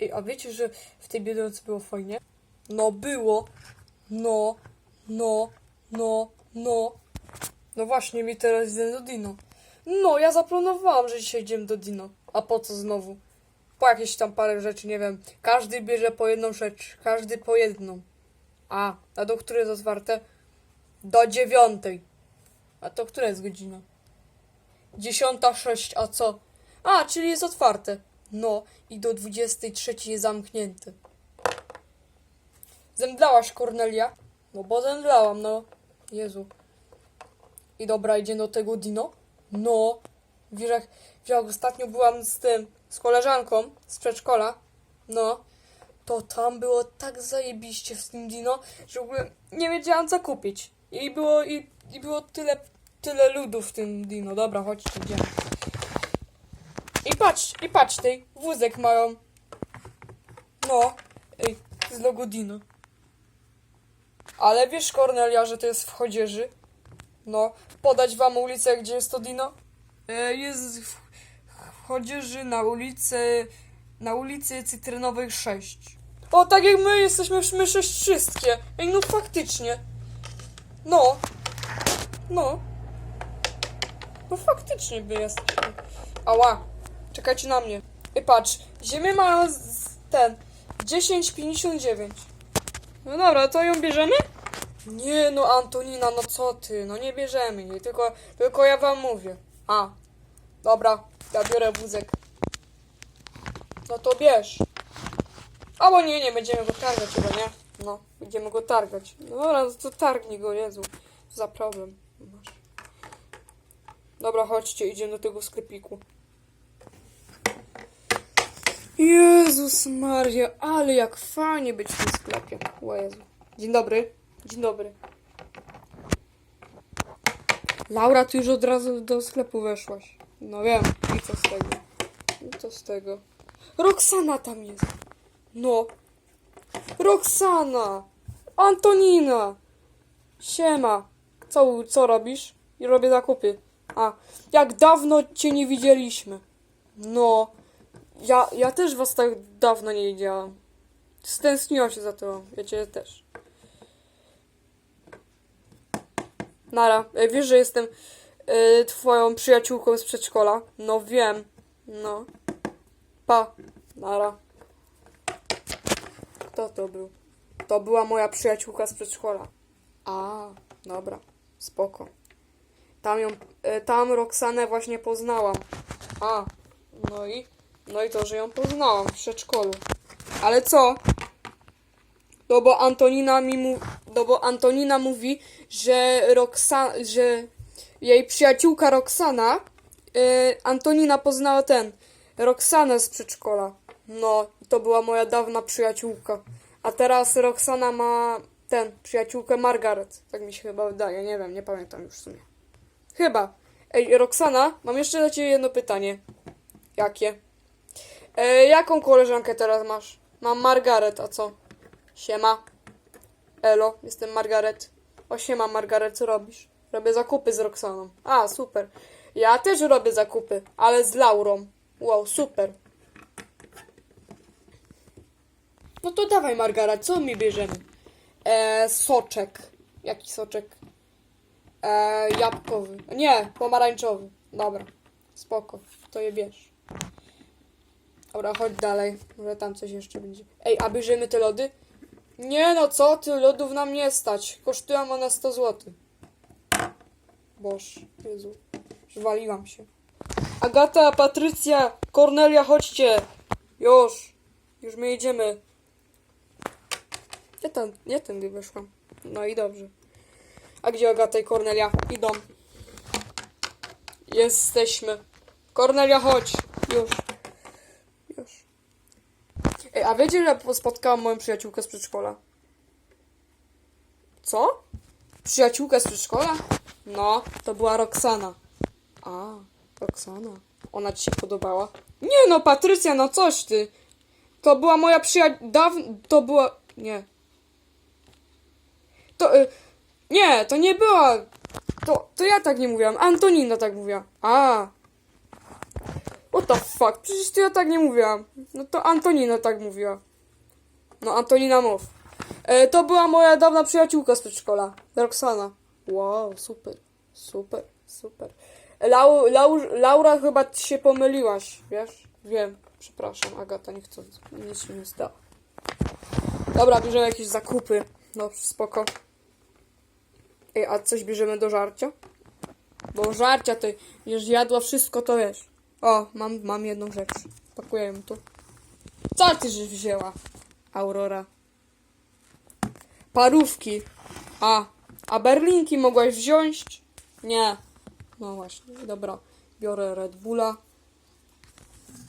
Ej, a wiecie, że w tej Biedronce było fajnie? No było. No, no, no, no. No właśnie, mi teraz idę do Dino. No, ja zaplanowałam, że dzisiaj idziemy do Dino. A po co znowu? Po jakieś tam parę rzeczy, nie wiem. Każdy bierze po jedną rzecz. Każdy po jedną. A, a do której jest otwarte? Do dziewiątej. A to która jest godzina? Dziesiąta sześć, a co? A, czyli jest otwarte. No, i do dwudziestej trzeciej jest zamknięte. Zemdlałaś, Kornelia? No bo zemdlałam, no. Jezu. I dobra, idzie do tego Dino? No. Wiesz jak, wiesz jak ostatnio byłam z tym, z koleżanką z przedszkola? No. To tam było tak zajebiście w tym Dino, że w ogóle nie wiedziałam co kupić. I było, i, i było tyle, tyle ludów w tym Dino. Dobra, chodźcie, idziemy. I patrz, i patrz, tej wózek mają. No, ej, z logo Dino. Ale wiesz, Kornelia, że to jest w Chodzieży? No, podać wam ulicę, gdzie jest to Dino? E, jest w, w Chodzieży na ulicy, na ulicy Cytrynowej 6. O, tak jak my jesteśmy, my sześć wszystkie. Ej, no faktycznie. No. No. No faktycznie by jesteśmy. Ała. Czekajcie na mnie. I patrz, ziemię mają ten 10,59. No dobra, to ją bierzemy? Nie no, Antonina, no co ty? No nie bierzemy jej, tylko, tylko ja wam mówię. A, dobra, ja biorę wózek. No to bierz. Albo nie, nie będziemy go targać chyba, nie? No, będziemy go targać. No dobra, no to targnij go, Jezu. Za problem. Dobra, chodźcie, idziemy do tego sklepiku. Jezus Maria, ale jak fajnie być w tym sklepie. O Jezu. Dzień dobry. Dzień dobry. Laura, ty już od razu do sklepu weszłaś. No wiem. I co z tego? I co z tego? Roxana tam jest. No. Roxana. Antonina. Siema. Co, co robisz? I robię zakupy. A, jak dawno cię nie widzieliśmy. No. Ja, ja też was tak dawno nie widziałam. Stęskniłam się za to. Wiecie, też. Nara, e, wiesz, że jestem e, twoją przyjaciółką z przedszkola? No wiem. No. Pa. Nara. Kto to był? To była moja przyjaciółka z przedszkola. A, dobra. Spoko. Tam ją, e, tam Roxanę właśnie poznałam. A, no i, no i to, że ją poznałam w przedszkolu. Ale co? No bo Antonina mi mu, no bo Antonina mówi, że Roxana, że jej przyjaciółka Roxana, y, Antonina poznała ten, Roxanę z przedszkola. No, to była moja dawna przyjaciółka. A teraz Roxana ma ten, przyjaciółkę Margaret. Tak mi się chyba wydaje, nie wiem, nie pamiętam już w sumie. Chyba. Ej, Roxana, mam jeszcze dla ciebie jedno pytanie. Jakie? E, jaką koleżankę teraz masz? Mam Margaret, a co? Siema. Elo, jestem Margaret. O siema Margaret, co robisz? Robię zakupy z Roxaną. A, super. Ja też robię zakupy, ale z Laurą. Wow, super. No to dawaj Margaret, co mi bierzemy? E, soczek. Jaki soczek? E, jabłkowy. Nie, pomarańczowy. Dobra, spoko. To je bierz. Dobra, chodź dalej. Może tam coś jeszcze będzie. Ej, a bierzemy te lody? Nie no, co ty? Lodów nam nie stać. Kosztują one 100 zł. Boż, Jezu. Waliłam się. Agata, Patrycja, Kornelia, chodźcie. Już. Już my jedziemy. Nie, ten, nie tędy wyszłam. No i dobrze. A gdzie Agata i Kornelia? Idą. Jesteśmy. Kornelia, chodź. Już. Ej, a wiecie, że spotkałam moją przyjaciółkę z przedszkola? Co? Przyjaciółkę z przedszkola? No, to była Roxana. A, Roxana. Ona ci się podobała? Nie no, Patrycja, no coś ty. To była moja przyjaciółka. Dawno. To była. Nie. To. Y... Nie, to nie była. To, to ja tak nie mówiłam. Antonina tak mówiła. A. What the fuck? Przecież to ja tak nie mówiłam. No to Antonina tak mówiła. No Antonina mów. E, to była moja dawna przyjaciółka z przedszkola. Roxana. Wow, super. Super, super. Lau, Lau, Laura chyba ty się pomyliłaś, wiesz? Wiem. Przepraszam, Agata, nie chcę. Nic się nie stało. Dobra, bierzemy jakieś zakupy. No, spoko. Ej, a coś bierzemy do żarcia? Bo żarcia to już jadła wszystko, to wiesz. O, mam, mam jedną rzecz. Pakujemy tu. Co ty żeś wzięła? Aurora. Parówki. A, a berlinki mogłaś wziąć? Nie. No właśnie, dobra. Biorę Red Bulla.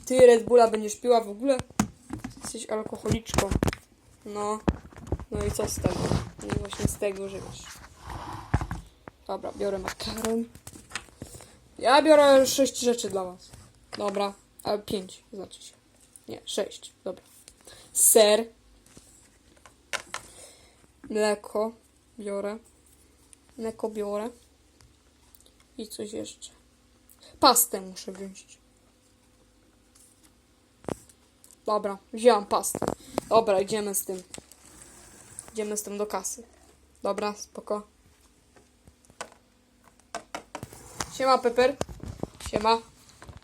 Ty Red Bulla będziesz piła w ogóle? Jesteś alkoholiczką. No. No i co z tego? No właśnie z tego, że wiesz. Dobra, biorę makaron. Ja biorę sześć rzeczy dla was. Dobra, ale pięć znaczy się. Nie, sześć, dobra. Ser. Mleko biorę. Mleko biorę. I coś jeszcze. Pastę muszę wziąć. Dobra, wzięłam pastę. Dobra, idziemy z tym. Idziemy z tym do kasy. Dobra, spoko. Siema, Pepper. Siema.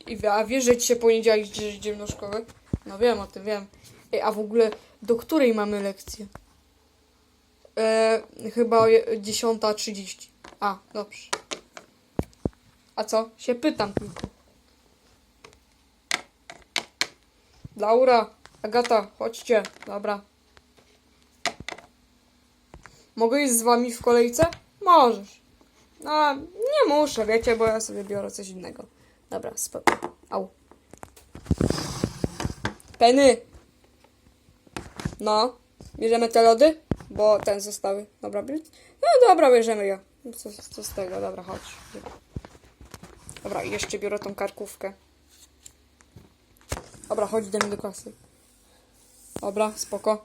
I a wiesz, że dzisiaj poniedziałek idziemy do szkoły? No wiem o tym, wiem. Ej, a w ogóle do której mamy lekcję? E, chyba o je- 10.30. A, dobrze. A co? Się pytam tylko. Laura, Agata, chodźcie. Dobra. Mogę iść z wami w kolejce? Możesz. No, nie muszę, wiecie, bo ja sobie biorę coś innego. Dobra, spoko. Au. Penny! No, bierzemy te lody? Bo ten zostały. Dobra. No dobra, bierzemy je. Co, co z tego? Dobra, chodź. Dobra, jeszcze biorę tą karkówkę. Dobra, chodź, idziemy do klasy. Dobra, spoko.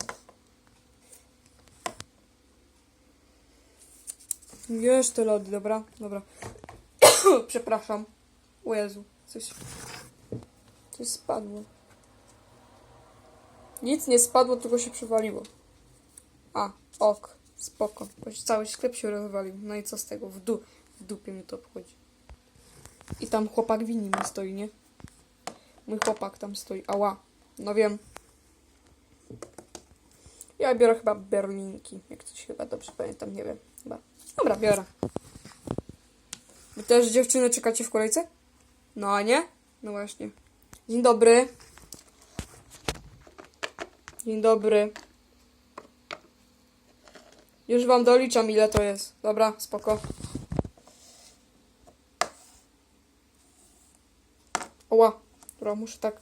Te lody, dobra? Dobra. Przepraszam. O Jezu, coś... Coś spadło. Nic nie spadło, tylko się przywaliło. A, ok, spoko. Choć cały sklep się rozwalił. No i co z tego? W, du w dupie mi to obchodzi. I tam chłopak winni mi stoi, nie? Mój chłopak tam stoi. Ała. No wiem. Ja biorę chyba berlinki. Jak coś chyba dobrze pamiętam, nie wiem. Chyba. Dobra, biorę. Wy też dziewczyny czekacie w kolejce? No a nie? No właśnie. Dzień dobry. Dzień dobry. Już wam doliczam ile to jest. Dobra, spoko. Oła. Dobra, muszę tak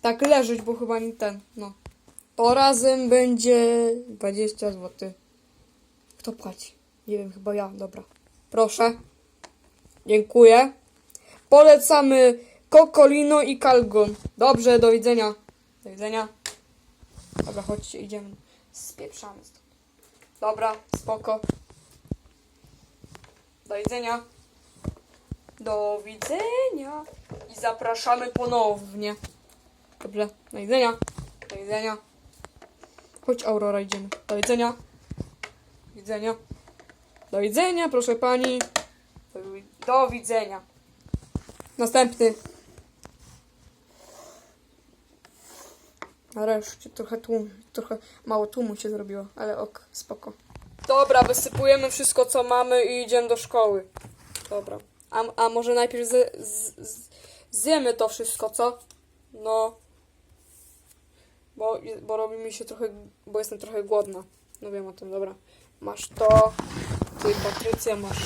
tak leżeć, bo chyba nie ten, no. To razem będzie 20 zł. Kto płaci? Nie wiem, chyba ja. Dobra. Proszę. Dziękuję. Polecamy Kokolino i Kalgon. Dobrze, do widzenia. Do widzenia. Dobra, chodźcie, idziemy. Spieprzamy stąd. Dobra, spoko. Do widzenia. Do widzenia. I zapraszamy ponownie. Dobrze, do widzenia. Do widzenia. Chodź, Aurora, idziemy. Do widzenia. Do widzenia. Do widzenia, proszę pani. Do, wi- do widzenia. Następny. Nareszcie trochę tłum, trochę mało tłumu się zrobiło, ale ok, spoko. Dobra, wysypujemy wszystko co mamy i idziemy do szkoły. Dobra. A, a może najpierw z, z, z, zjemy to wszystko, co? No. Bo, bo robi mi się trochę, bo jestem trochę głodna. No wiem o tym, dobra. Masz to. Ty, Patrycja, masz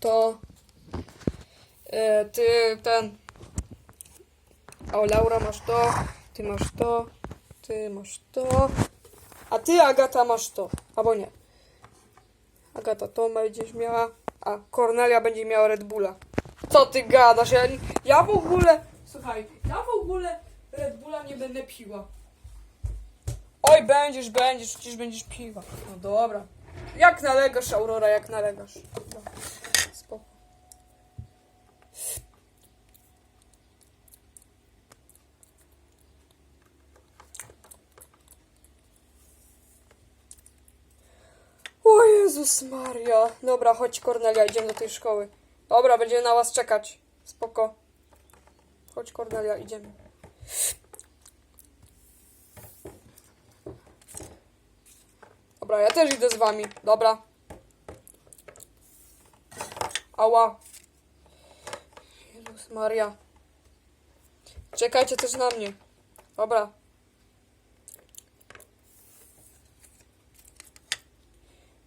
to. E, ty, ten. O, Laura, masz to. Ty masz to. Ty masz to. A ty, Agata, masz to. Albo nie. Agata to będziesz miała. A Kornelia będzie miała Red Bulla. Co ty gadasz? Ja, ja w ogóle. Słuchaj, ja w ogóle Red Bulla nie będę piła. Oj, będziesz, będziesz, przecież będziesz piła. No dobra. Jak nalegasz, Aurora, jak nalegasz. Dobra. Spoko. Jezus Maria. Dobra, chodź Kornelia, idziemy do tej szkoły. Dobra, będziemy na was czekać. Spoko. Chodź Kornelia, idziemy. Dobra, ja też idę z wami. Dobra. Ała. Jezus Maria. Czekajcie też na mnie. Dobra.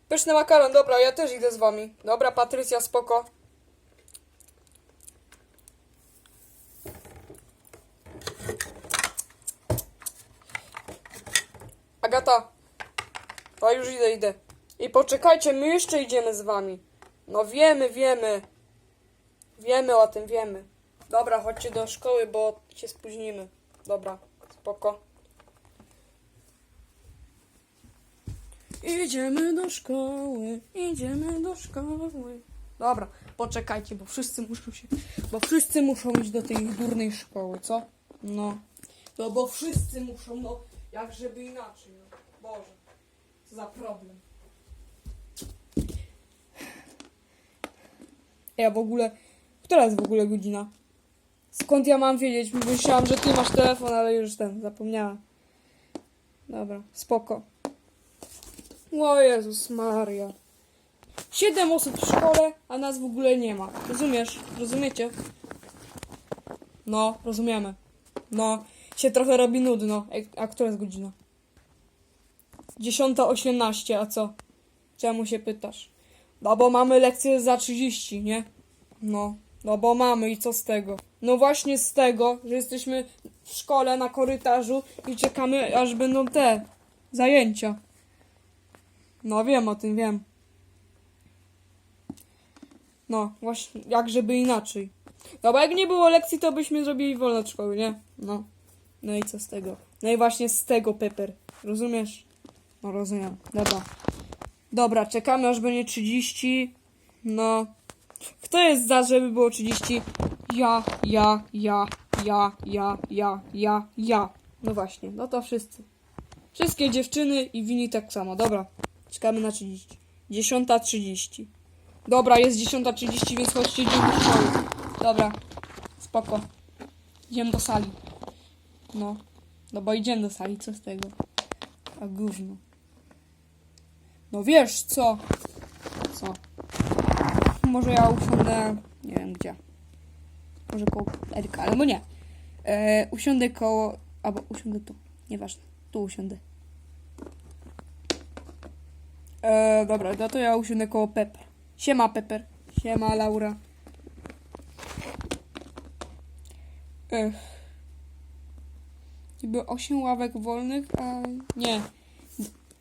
Pyszny makaron, dobra, ja też idę z wami. Dobra, Patrycja, spoko. Agata. O, już idę, idę. I poczekajcie, my jeszcze idziemy z wami. No wiemy, wiemy. Wiemy o tym, wiemy. Dobra, chodźcie do szkoły, bo się spóźnimy. Dobra, spoko. Idziemy do szkoły, idziemy do szkoły. Dobra, poczekajcie, bo wszyscy muszą się, bo wszyscy muszą iść do tej durnej szkoły, co? No. No bo wszyscy muszą, no, jak żeby inaczej, no. Boże, co za problem. Ja w ogóle, która jest w ogóle godzina? Skąd ja mam wiedzieć? Myślałam, że ty masz telefon, ale już ten, zapomniałam. Dobra, spoko. O Jezus Maria. Siedem osób w szkole, a nas w ogóle nie ma. Rozumiesz? Rozumiecie? No, rozumiemy. No, się trochę robi nudno. A która jest godzina? Dziesiąta osiemnaście, a co? Czemu się pytasz? No bo mamy lekcję za 30, nie? No, no bo mamy i co z tego? No właśnie z tego, że jesteśmy w szkole na korytarzu i czekamy aż będą te zajęcia. No wiem o tym, wiem. No, właśnie, jak żeby inaczej. No bo jak nie było lekcji, to byśmy zrobili wolne od szkoły, nie? No. No i co z tego? No i właśnie z tego, Pepper. Rozumiesz? No rozumiem. Dobra. Dobra, czekamy aż będzie 30. No. Kto jest za, żeby było 30? Ja, ja, ja, ja, ja, ja, ja, ja. No właśnie, no to wszyscy. Wszystkie dziewczyny i wini tak samo. Dobra, czekamy na 30. 10.30. Dobra, jest 10.30, więc chodźcie idziemy do szkoły. Dobra, spoko. Idziemy do sali. No, no bo idziemy do sali, co z tego? A gówno. No wiesz co? Co? Może ja usiądę, nie wiem gdzie. Może koło Eryka, albo nie. E, usiądę koło, albo usiądę tu, nieważne. Tu usiądę. E, dobra, no to ja usiądę koło Pepper. Siema Pepper. Siema Laura. Ech. Niby 8 ławek wolnych, a nie.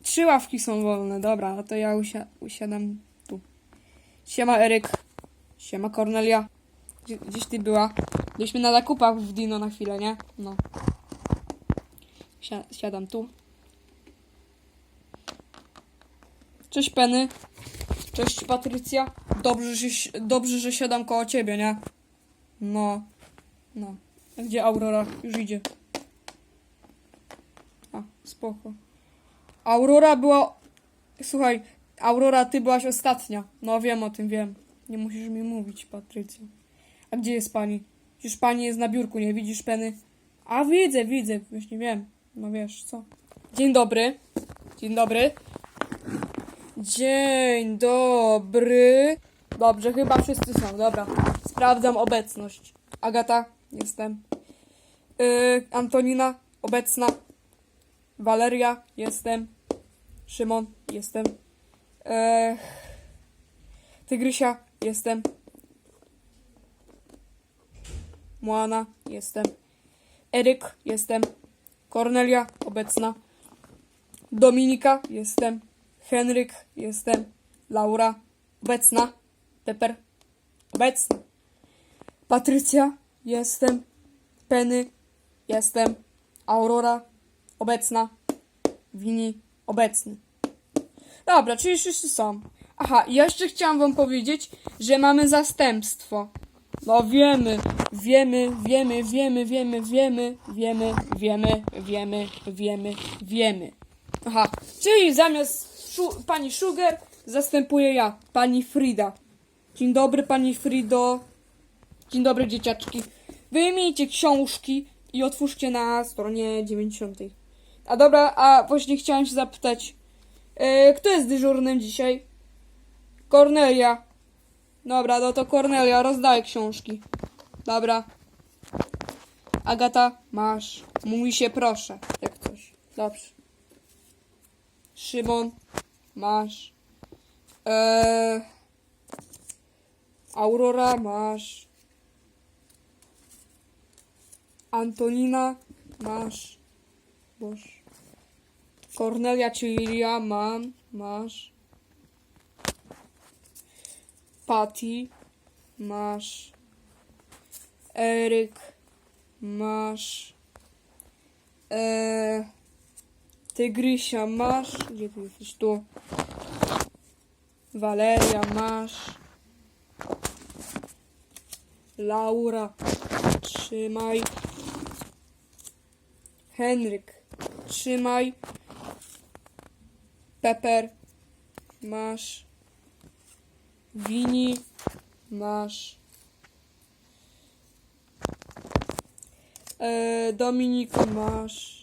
Trzy ławki są wolne, dobra, no to ja usia usiadam tu. Siema Eryk. Siema Kornelia. Gdzie, gdzieś ty była? Byliśmy na zakupach w Dino na chwilę, nie? No. Sia siadam tu. Cześć Penny. Cześć Patrycja. Dobrze, że, dobrze, że siadam koło ciebie, nie? No. No. Gdzie Aurora? Już idzie. A, spoko. Aurora była... Słuchaj, Aurora, ty byłaś ostatnia. No wiem o tym, wiem. Nie musisz mi mówić, Patrycja. A gdzie jest pani? Przecież pani jest na biurku, nie widzisz Penny? A widzę, widzę, właśnie wiem. No wiesz, co? Dzień dobry. Dzień dobry. Dzień dobry. Dobrze, chyba wszyscy są, dobra. Sprawdzam obecność. Agata, jestem. Yy, Antonina, obecna. Waleria, jestem. Szymon, jestem. Yy, Tygrysia, jestem. Moana, jestem. Eryk, jestem. Kornelia, obecna. Dominika, jestem. Henryk, jestem. Laura, obecna. Pepper, obecna. Patrycja, jestem. Penny, jestem. Aurora, obecna. Wini, obecny. Dobra, czyli wszyscy są. Aha, i jeszcze chciałam wam powiedzieć, że mamy zastępstwo. No wiemy, wiemy, wiemy, wiemy, wiemy, wiemy, wiemy, wiemy, wiemy, wiemy, wiemy. Aha, czyli zamiast szu- pani Sugar zastępuję ja, pani Frida. Dzień dobry, pani Frido. Dzień dobry, dzieciaczki. Wyjmijcie książki i otwórzcie na stronie 90. A dobra, a właśnie chciałam się zapytać, e, kto jest dyżurnym dzisiaj? Kornelia. Dobra, no to Kornelia, rozdaj książki. Dobra. Agata, masz. Mówi się proszę, jak coś. Dobrze. Szymon, masz. Eee, Aurora, masz. Antonina, masz. Boż. Kornelia, czyli ja mam, masz. Patty, masz. Eryk, masz. Eee, Tygrysia, masz. Gdzie ty jesteś? Tu. Waleria, masz. Laura, trzymaj. Henryk, trzymaj. Pepper, masz. Wini, masz. E, Dominik, masz.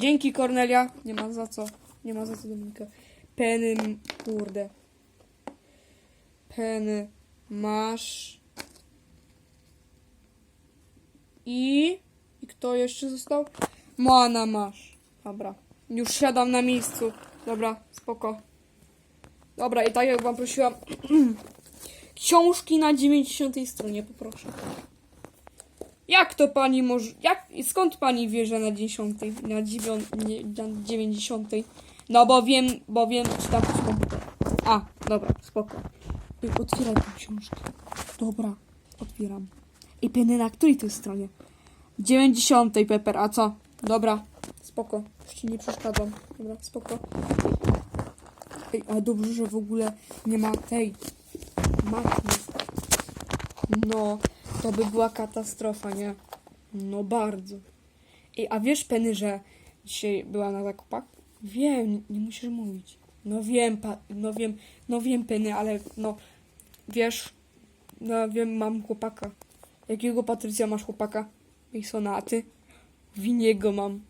Dzięki Kornelia. Nie ma za co. Nie ma za co Dominika. Penny, kurde. Penny, masz. I... I kto jeszcze został? Moana, masz. Dobra. Już siadam na miejscu. Dobra, spoko. Dobra, i tak jak wam prosiłam... Książki na 90 stronie, poproszę. Jak to pani może. Jak, skąd pani wie, że na 10, na, dziewią, nie, na 90? No bo wiem, bo wiem, czytam przez komputer. A, dobra, spoko. Ej, Otwieraj tę książkę. Dobra, otwieram. I penny na której to stronie? 90, Pepper, a co? Dobra, spoko. Już ci nie przeszkadzam. Dobra, spoko. Ej, a dobrze, że w ogóle nie ma tej matki. No, to by była katastrofa, nie? No bardzo. Ej, a wiesz, Penny, że dzisiaj była na zakupach? Wiem, nie, nie musisz mówić. No wiem, pa, no wiem, no wiem, Penny, ale no, wiesz, no wiem, mam chłopaka. Jakiego Patrycja masz chłopaka? Masona, a ty? Winiego mam.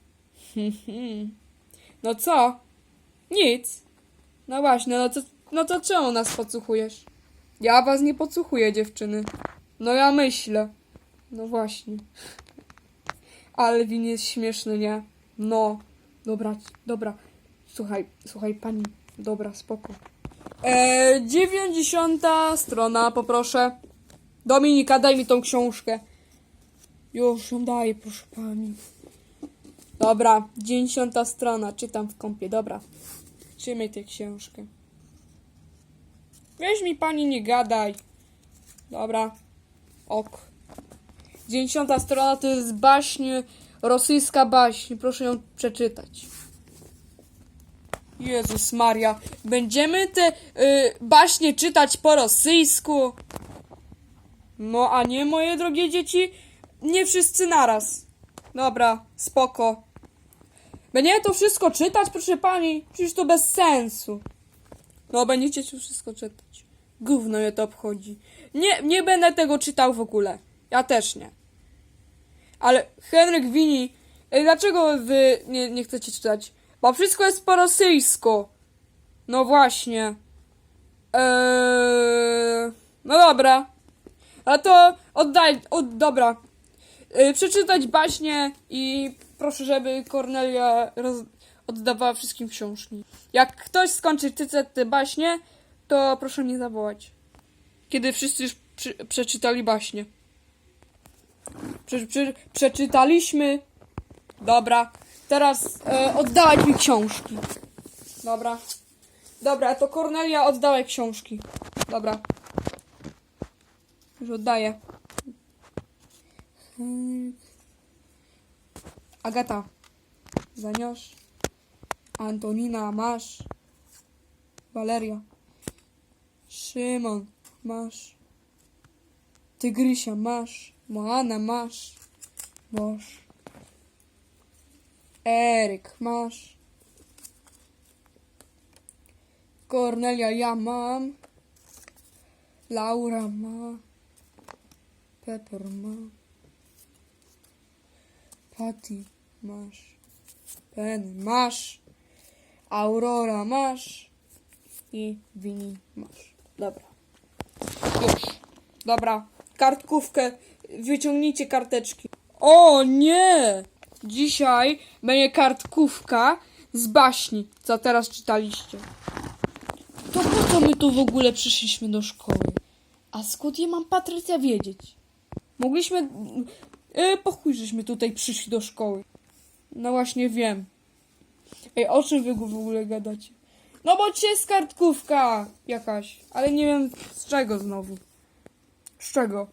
no co? Nic. No właśnie, no to, no to czemu nas podsłuchujesz? Ja was nie podsłuchuję, dziewczyny. No ja myślę. No właśnie. Ale win jest śmieszny, nie? No. Dobra, dobra. Słuchaj, słuchaj pani. Dobra, spoko. Eee, 90 strona, poproszę. Dominika, daj mi tą książkę. Już ją daję, proszę pani. Dobra, 90 strona, czytam w kąpie, dobra. Trzymaj tę książkę. Weź mi pani, nie gadaj. Dobra. Ok. 90 strona to jest baśń, rosyjska baśń. Proszę ją przeczytać. Jezus Maria. Będziemy te y, baśnie czytać po rosyjsku? No, a nie, moje drogie dzieci? Nie wszyscy naraz. Dobra, spoko. Będziemy to wszystko czytać, proszę pani? Przecież to bez sensu. No, będziecie tu wszystko czytać. Gówno je to obchodzi. Nie, nie będę tego czytał w ogóle. Ja też nie. Ale Henryk Wini, dlaczego wy nie, nie chcecie czytać? Bo wszystko jest po rosyjsku. No właśnie. Eee, no dobra. A to oddaj, od, dobra. Yy, przeczytać baśnie i proszę, żeby Kornelia roz, oddawała wszystkim książki. Jak ktoś skończy czytać te baśnie, to proszę mnie zawołać. Kiedy wszyscy już przeczytali baśnie. Prze, prze, przeczytaliśmy. Dobra. Teraz e, oddałeś mi książki. Dobra. Dobra, to Kornelia oddałeś książki. Dobra. Już oddaję. Agata. Zanios. Antonina, masz. Waleria. Szymon, masz. Tygrysia, masz. Moana, masz. Boż. Eryk, masz. Kornelia ja mam. Laura ma. Pepper ma. Patty masz. Penny masz. Aurora masz. I Wini masz. Dobra. Już. Dobra. Kartkówkę. Wyciągnijcie karteczki. O nie! Dzisiaj będzie kartkówka z baśni, co teraz czytaliście. To po co my tu w ogóle przyszliśmy do szkoły? A skąd je mam Patrycja wiedzieć? Mogliśmy... E, po chuj, żeśmy tutaj przyszli do szkoły. No właśnie wiem. Ej, o czym wy w ogóle gadacie? No bo dzisiaj jest kartkówka jakaś, ale nie wiem z czego znowu. Z czego?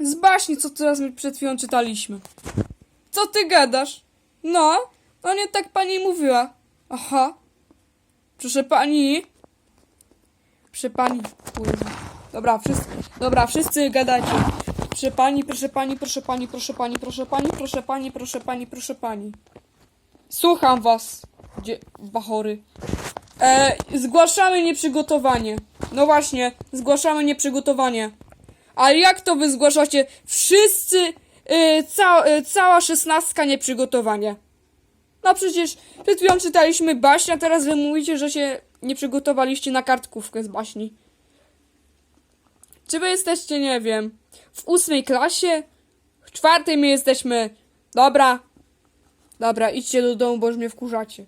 Z baśni, co teraz my przed chwilą czytaliśmy. Co ty gadasz? No, no nie tak pani mówiła. Aha. Proszę pani. Proszę pani. Kurwa. Dobra, wszyscy, dobra, wszyscy gadacie. Proszę pani, proszę pani, proszę pani, proszę pani, proszę pani, proszę pani, proszę pani, proszę pani. Słucham was, dzie- bachory. E, zgłaszamy nieprzygotowanie. No właśnie, zgłaszamy nieprzygotowanie. Ale jak to wy zgłaszacie? Wszyscy, y, ca, y, cała szesnastka nieprzygotowanie. No przecież przed chwilą czytaliśmy baśń, a teraz wy mówicie, że się nie przygotowaliście na kartkówkę z baśni. Czy wy jesteście, nie wiem, w ósmej klasie? W czwartej my jesteśmy. Dobra. Dobra, idźcie do domu, bo już mnie wkurzacie.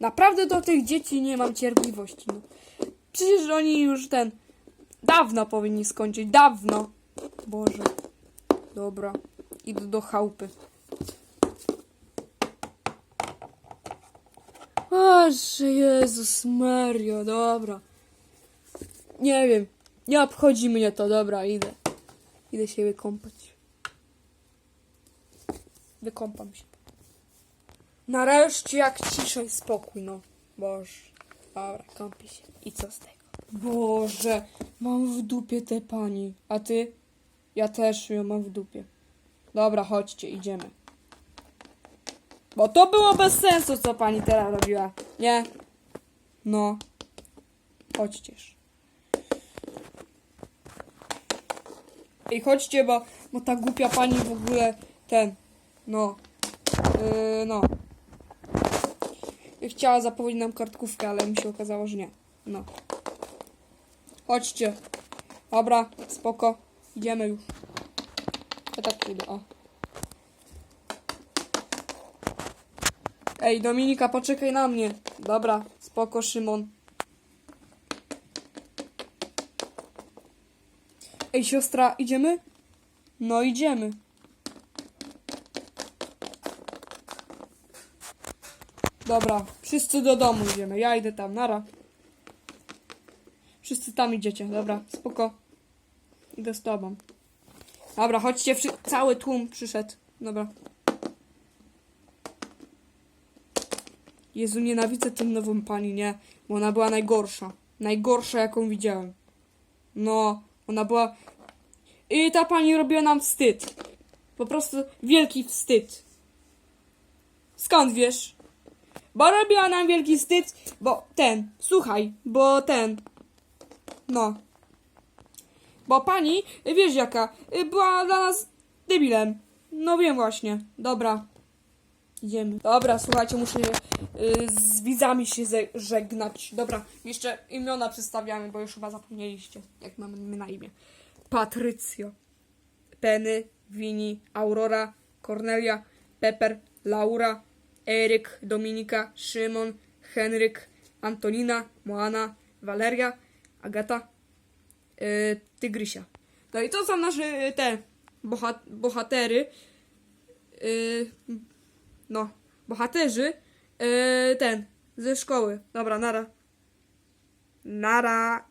Naprawdę do tych dzieci nie mam cierpliwości. No. Przecież oni już ten. Dawno powinni skończyć. Dawno. Boże. Dobra. Idę do chałupy. Boże, Jezus Mario, dobra. Nie wiem. Nie obchodzi mnie to, dobra, idę. Idę się wykąpać. Wykąpam się. Nareszcie jak cisza i spokój, no. Boże. Dobra, kąpię się. I co z tego? Boże, mam w dupie te pani. A ty? Ja też ją mam w dupie. Dobra, chodźcie, idziemy. Bo to było bez sensu, co pani teraz robiła. Nie? No. Chodźcież. Ej, chodźcie, bo, bo ta głupia pani w ogóle ten. No. Yy, no. Chciała zapowiedzieć nam kartkówkę, ale mi się okazało, że nie. No. Chodźcie. Dobra, spoko. Idziemy już. Ja tak idę, o. Ej, Dominika, poczekaj na mnie. Dobra, spoko, Szymon. Ej, siostra, idziemy? No, idziemy. Dobra, wszyscy do domu idziemy. Ja idę tam, nara. Wszyscy tam idziecie, dobra, spoko. Idę z tobą. Dobra, chodźcie, cały tłum przyszedł. Dobra. Jezu, nienawidzę tę nową pani, nie? Bo ona była najgorsza. Najgorsza, jaką widziałem. No, ona była... I ta pani robiła nam wstyd. Po prostu wielki wstyd. Skąd wiesz? Bo robiła nam wielki wstyd, bo ten, słuchaj, bo ten, no. Bo pani, wiesz jaka, była dla nas debilem. No wiem właśnie. Dobra. Idziemy. Dobra, słuchajcie, muszę y, z widzami się żegnać. Dobra, jeszcze imiona przedstawiamy, bo już chyba zapomnieliście, jak mamy na imię. Patrycjo. Penny, Wini, Aurora, Kornelia, Pepper, Laura, Eryk, Dominika, Szymon, Henryk, Antonina, Moana, Waleria, Agata, yy, Tygrysia. No i to są nasze y, te boha bohatery. Yy, no, bohaterzy. Yy, ten, ze szkoły. Dobra, nara. Nara.